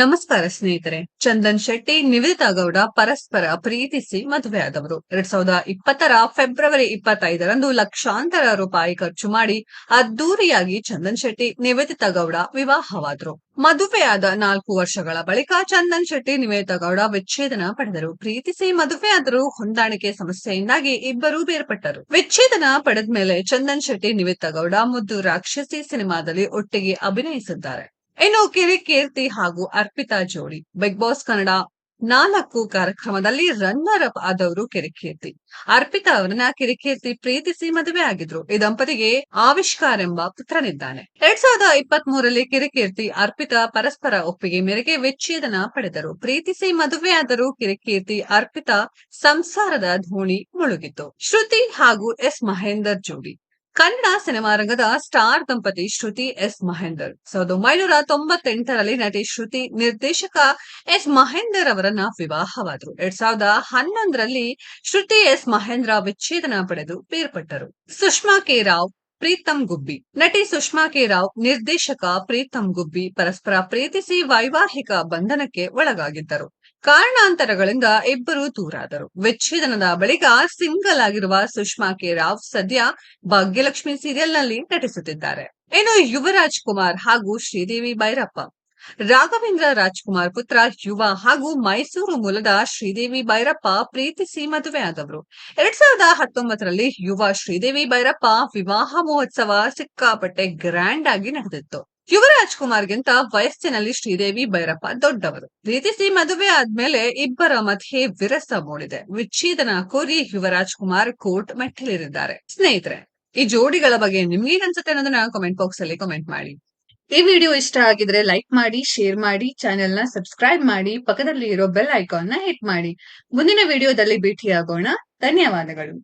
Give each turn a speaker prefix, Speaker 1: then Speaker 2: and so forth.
Speaker 1: ನಮಸ್ಕಾರ ಸ್ನೇಹಿತರೆ, ಚಂದನ್ ಶೆಟ್ಟಿ ನಿವೇದಿತಾ ಗೌಡ ಪರಸ್ಪರ ಪ್ರೀತಿಸಿ ಮದುವೆಯಾದವರು ಎರಡ್ ಸಾವಿರದ ಇಪ್ಪತ್ತರ ಫೆಬ್ರವರಿ ಇಪ್ಪತ್ತೈದರಂದು ಲಕ್ಷಾಂತರ ರೂಪಾಯಿ ಖರ್ಚು ಮಾಡಿ ಅದ್ದೂರಿಯಾಗಿ ಚಂದನ್ ಶೆಟ್ಟಿ, ನಿವೇದಿತಾ ಗೌಡ ವಿವಾಹವಾದರು. ಮದುವೆಯಾದ ನಾಲ್ಕು ವರ್ಷಗಳ ಬಳಿಕ ಚಂದನ್ ಶೆಟ್ಟಿ, ನಿವೇದಿತಾ ಗೌಡ ವಿಚ್ಛೇದನ ಪಡೆದರು. ಪ್ರೀತಿಸಿ ಮದುವೆಯಾದರೂ ಹೊಂದಾಣಿಕೆ ಸಮಸ್ಯೆಯಿಂದಾಗಿ ಇಬ್ಬರೂ ಬೇರ್ಪಟ್ಟರು. ವಿಚ್ಛೇದನ ಪಡೆದ ಮೇಲೆ ಚಂದನ್ ಶೆಟ್ಟಿ, ನಿವೇದಿತಾ ಗೌಡ ಮುದ್ದು ರಾಕ್ಷಸಿ ಸಿನಿಮಾದಲ್ಲಿ ಒಟ್ಟಿಗೆ ಅಭಿನಯಿಸಿದ್ದಾರೆ. ಇನ್ನು ಕಿರಿಕೀರ್ತಿ ಹಾಗೂ ಅರ್ಪಿತಾ ಜೋಡಿ. ಬಿಗ್ ಬಾಸ್ ಕನ್ನಡ ನಾಲ್ಕು ಕಾರ್ಯಕ್ರಮದಲ್ಲಿ ರನ್ನರ್ ಅಪ್ ಆದವರು ಕಿರಿಕೀರ್ತಿ ಅರ್ಪಿತಾ ಅವರನ್ನ ಕಿರಿಕೀರ್ತಿ ಪ್ರೀತಿಸಿ ಮದುವೆ ಆಗಿದ್ರು. ಈ ದಂಪತಿಗೆ ಆವಿಷ್ಕಾರ ಎಂಬ ಪುತ್ರನಿದ್ದಾನೆ. ಎರಡ್ ಸಾವಿರದ ಇಪ್ಪತ್ತ್ ಮೂರರಲ್ಲಿ ಕಿರಿಕೀರ್ತಿ ಅರ್ಪಿತಾ ಪರಸ್ಪರ ಒಪ್ಪಿಗೆ ಮೇರೆಗೆ ವಿಚ್ಛೇದನ ಪಡೆದರು. ಪ್ರೀತಿಸಿ ಮದುವೆಯಾದರೂ ಕಿರಿಕೀರ್ತಿ ಅರ್ಪಿತಾ ಸಂಸಾರದ ಧೋಣಿ ಮುಳುಗಿತು ಶ್ರುತಿ ಹಾಗೂ ಎಸ್ ಮಹೇಂದರ್ ಜೋಡಿ. ಕನ್ನಡ ಸಿನಿಮಾ ರಂಗದ ಸ್ಟಾರ್ ದಂಪತಿ ಶ್ರುತಿ ಎಸ್ ಮಹೇಂದರ್. ಸಾವಿರದ ಒಂಬೈನೂರ ತೊಂಬತ್ತೆಂಟರಲ್ಲಿ ನಟಿ ಶ್ರುತಿ ನಿರ್ದೇಶಕ ಎಸ್ ಮಹೇಂದರ್ ಅವರನ್ನ ವಿವಾಹವಾದರು. ಎರಡ್ ಸಾವಿರದ ಹನ್ನೊಂದರಲ್ಲಿ ಶ್ರುತಿ ಎಸ್ ಮಹೇಂದ್ರ ವಿಚ್ಛೇದನ ಪಡೆದು ಬೇರ್ಪಟ್ಟರು. ಸುಷ್ಮಾ ಕೆ ರಾವ್, ಪ್ರೀತಂ ಗುಬ್ಬಿ. ನಟಿ ಸುಷ್ಮಾ ಕೆ ರಾವ್ ನಿರ್ದೇಶಕ ಪ್ರೀತಂ ಗುಬ್ಬಿ ಪರಸ್ಪರ ಪ್ರೀತಿಸಿ ವೈವಾಹಿಕ ಬಂಧನಕ್ಕೆ ಒಳಗಾಗಿದ್ದರು. ಕಾರಣಾಂತರಗಳಿಂದ ಇಬ್ಬರು ದೂರಾದರು. ವಿಚ್ಛೇದನದ ಬಳಿಕ ಸಿಂಗಲ್ ಆಗಿರುವ ಸುಷ್ಮಾ ಕೆ. ರಾವ್ ಸದ್ಯ ಭಾಗ್ಯಲಕ್ಷ್ಮಿ ಸೀರಿಯಲ್ನಲ್ಲಿ ನಟಿಸುತ್ತಿದ್ದಾರೆ. ಇನ್ನು ಯುವರಾಜ್ ಕುಮಾರ್ ಹಾಗೂ ಶ್ರೀದೇವಿ ಭೈರಪ್ಪ ರಾಘವೇಂದ್ರ ರಾಜ್ಕುಮಾರ್ ಪುತ್ರ, ಯುವ ಹಾಗೂ ಮೈಸೂರು ಮೂಲದ ಶ್ರೀದೇವಿ ಭೈರಪ್ಪ ಪ್ರೀತಿಸಿ ಮದುವೆಯಾದವರು ಎರಡ್ ಸಾವಿರದ ಹತ್ತೊಂಬತ್ತರಲ್ಲಿ ಯುವ ಶ್ರೀದೇವಿ ಭೈರಪ್ಪ ವಿವಾಹ ಮಹೋತ್ಸವ ಸಿಕ್ಕಾಪಟ್ಟೆ ಗ್ರ್ಯಾಂಡ್ ಆಗಿ ನಡೆದಿತ್ತು. ಯುವರಾಜ್ ಕುಮಾರ್ಗಿಂತ ವಯಸ್ಸಿನಲ್ಲಿ ಶ್ರೀದೇವಿ ಭೈರಪ್ಪ ದೊಡ್ಡವರು. ಪ್ರೀತಿಸಿ ಮದುವೆ ಆದ್ಮೇಲೆ ಇಬ್ಬರ ಮಧ್ಯೆ ವಿರಸ ಮೂಡಿದೆ. ವಿಚ್ಛೇದನ ಕೋರಿ ಯುವರಾಜ್ ಕುಮಾರ್ ಕೋರ್ಟ್ ಮೆಟ್ಟಿಲಿರಿದ್ದಾರೆ. ಸ್ನೇಹಿತರೆ, ಈ ಜೋಡಿಗಳ ಬಗ್ಗೆ ನಿಮ್ಗೇನ್ ಅನ್ಸುತ್ತೆ ಅನ್ನೋದನ್ನ ಕಾಮೆಂಟ್ ಬಾಕ್ಸ್ ಅಲ್ಲಿ ಕಾಮೆಂಟ್ ಮಾಡಿ. ಈ ವಿಡಿಯೋ ಇಷ್ಟ ಆಗಿದ್ರೆ ಲೈಕ್ ಮಾಡಿ ಶೇರ್ ಮಾಡಿ ಚಾನೆಲ್ನ ಸಬ್ಸ್ಕ್ರೈಬ್ ಮಾಡಿ ಪಕ್ಕದಲ್ಲಿ ಇರೋ ಬೆಲ್ ಐಕಾನ್ನ ಹಿಟ್ ಮಾಡಿ. ಮುಂದಿನ ವಿಡಿಯೋದಲ್ಲಿ ಭೇಟಿಯಾಗೋಣ. ಧನ್ಯವಾದಗಳು.